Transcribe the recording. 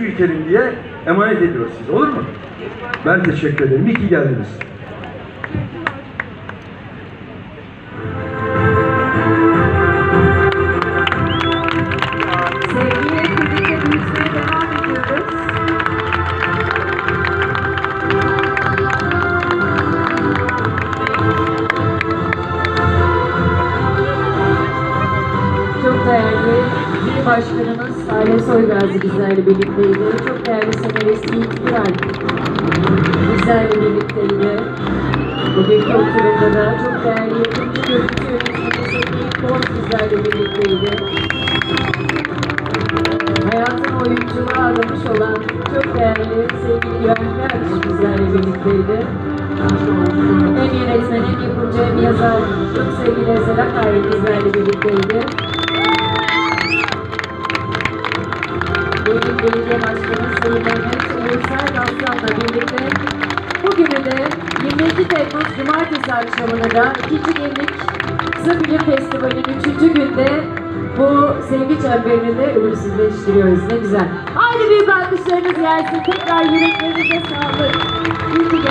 büyütelim diye emanet ediyoruz size. Olur mu? Ben teşekkür ederim. İyi ki geldiniz. Başkanımız Salih Soygazi bizlerle birlikteydi. Çok değerli senarist Yiğit Güray bizlerle birlikteydi. Bugünkü oturumda da çok değerli yapımcı görüntü yönetmeni Sevgi Koç bizlerle birlikteydi hayatın oyunculuğa adamış olan çok değerli sevgili Güvenli Akış bizlerle birlikteydi. Hem yönetmen hem yapımcı hem yazar çok sevgili Ezel Akay bizlerle birlikteydi. Benim belediye başkanı Sayın Mehmet Aslan'la birlikte bugünü de 22 Temmuz Cumartesi akşamını da 2. Gemlik Kısa Festivali'nin 3. günde bu sevgi çemberini de ölümsüzleştiriyoruz. Ne güzel. Haydi büyük alkışlarınız gelsin. Tekrar yüreklerinize sağlık. İyi ki